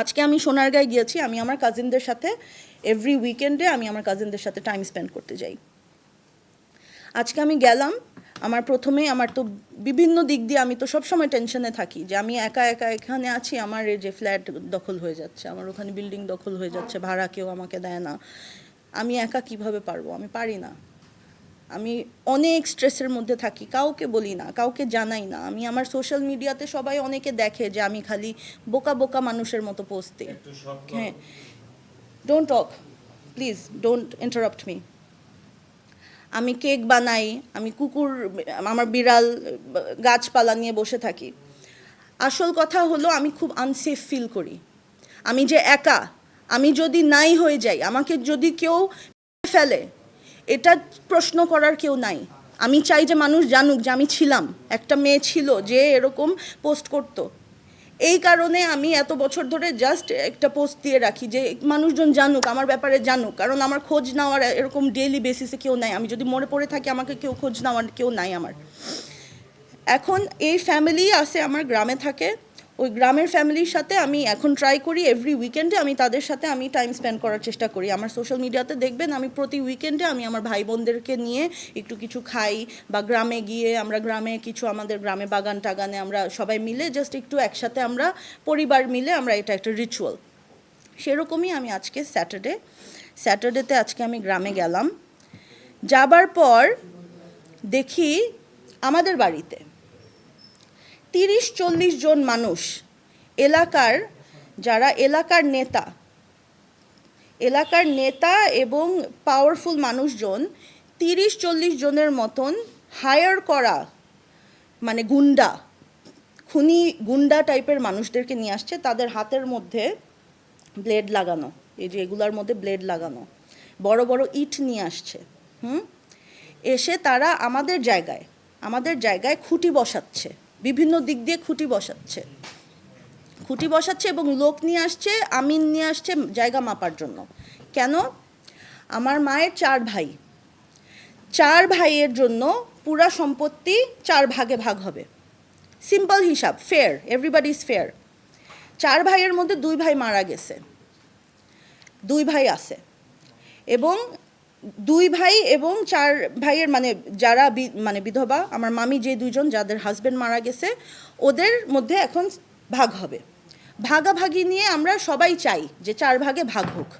আজকে আমি সোনারগাঁয়ে গিয়েছি, আমি আমার কাজিনদের সাথে এভরি উইকেন্ডে আমি আমার কাজিনদের সাথে টাইম স্পেন্ড করতে যাই। আজকে আমি গেলাম, আমার প্রথমে আমার তো বিভিন্ন দিক দিয়ে আমি তো সবসময় টেনশনে থাকি যে আমি একা একা এখানে আছি, আমার এই যে ফ্ল্যাট দখল হয়ে যাচ্ছে, আমার ওখানে বিল্ডিং দখল হয়ে যাচ্ছে, ভাড়া কেউ আমাকে দেয় না। আমি একা কীভাবে পারব? আমি পারি না। আমি অনেক স্ট্রেসের মধ্যে থাকি কাউকে বলি না কাউকে জানাই না। আমি আমার সোশ্যাল মিডিয়াতে সবাই অনেকে দেখে যে আমি খালি বোকা বোকা মানুষের মতো পোস্ট দিই হ্যাঁ। Don't talk please don't interrupt me আমি কেক বানাই আমি কুকুর আমার বিড়াল গাছপালা নিয়ে বসে থাকি। আসল কথা হলো আমি খুব আনসেফ ফিল করি। আমি যে একা আমি যদি নাই হয়ে যাই আমাকে যদি কেউ ফেলে এটা প্রশ্ন করার কেউ নাই। আমি চাই যে মানুষ জানুক যে আমি ছিলাম, একটা মেয়ে ছিল যে এরকম পোস্ট করতো। এই কারণে আমি এত বছর ধরে জাস্ট একটা পোস্ট দিয়ে রাখি যে মানুষজন জানুক, আমার ব্যাপারে জানুক, কারণ আমার খোঁজ নেওয়ার এরকম ডেইলি বেসিসে কেউ নাই। আমি যদি মরে পড়ে থাকি, আমাকে কেউ খোঁজ নেওয়ার কেউ নাই আমার। এখন এই ফ্যামিলি আছে, আমার গ্রামে থাকে। ওই গ্রামের ফ্যামিলির সাথে আমি এখন ট্রাই করি এভরি উইকেন্ডে আমি তাদের সাথে আমি টাইম স্পেন্ড করার চেষ্টা করি। আমার সোশ্যাল মিডিয়াতে দেখবেন আমি প্রতি উইকেন্ডে আমি আমার ভাই বোনদেরকে নিয়ে একটু কিছু খাই বা গ্রামে গিয়ে আমরা গ্রামে কিছু আমাদের গ্রামে বাগান টাগানে আমরা সবাই মিলে জাস্ট একটু একসাথে আমরা পরিবার মিলে আমরা এটা একটা রিচুয়াল সেরকমই আমি আজকে স্যাটারডে স্যাটারডেতে আজকে আমি গ্রামে গেলাম। যাবার পর দেখি আমাদের বাড়িতে তিরিশ, চল্লিশ জন মানুষ এলাকার, যারা এলাকার নেতা এলাকার নেতা এবং পাওয়ারফুল মানুষজন তিরিশ, চল্লিশ জনের মতন হায়ার করা মানে গুন্ডা, খুনি গুন্ডা টাইপের মানুষদেরকে নিয়ে আসছে, তাদের হাতের মধ্যে ব্লেড লাগানো, এই যে এগুলার মধ্যে ব্লেড লাগানো, বড় বড় ইট নিয়ে আসছে, হুম? এসে তারা আমাদের জায়গায় আমাদের জায়গায় খুঁটি বসাচ্ছে। বিভিন্ন দিক দিয়ে খুঁটি বসাচ্ছে। খুঁটি বসাচ্ছে এবং লোক নিয়ে আসছে, আমিন নিয়ে আসছে জায়গা মাপার জন্য। কেন? আমার মায়ের চার ভাই। চার ভাইয়ের জন্য পুরা সম্পত্তি চার ভাগে ভাগ হবে। সিম্পল হিসাব ফেয়ার এভরিবাডি ইজ ফেয়ার চার ভাইয়ের মধ্যে দুই ভাই মারা গেছে। দুই ভাই আছে। এবং দুই ভাই এবং চার ভাইয়ের মানে যারা মানে বিধবা, আমার মামি যে দুইজন, যাদের হাজবেন্ড মারা গেছে, ওদের মধ্যে এখন ভাগ হবে। ভাগাভাগি নিয়ে আমরা সবাই চাই যে চার ভাগে ভাগ হোক।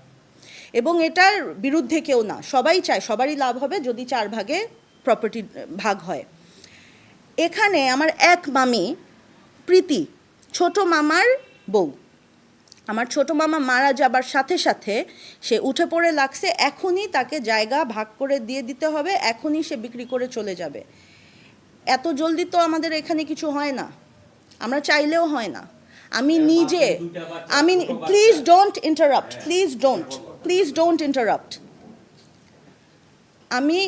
এবং এটার বিরুদ্ধে কেউ না, সবাই চায়, সবারই লাভ হবে যদি চার ভাগে প্রপার্টি ভাগ হয়। এখানে আমার এক মামি, প্রীতি, ছোট মামার বউ। আমার ছোট মামা মারা যাবার সাথে সাথে সে উঠে পড়ে লাগছে এখনই তাকে জায়গা ভাগ করে দিয়ে দিতে হবে এখনই সে বিক্রি করে চলে যাবে। এত জলদি তো আমাদের এখানে কিছু হয় না আমরা চাইলেও হয় না। আমি নিজে আমি please don't interrupt please don't please don't interrupt আমি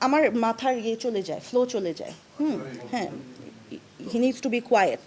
আমার মাথার ইয়ে চলে যায় ফ্লো চলে যায়। হুম হ্যাঁ he needs to be quiet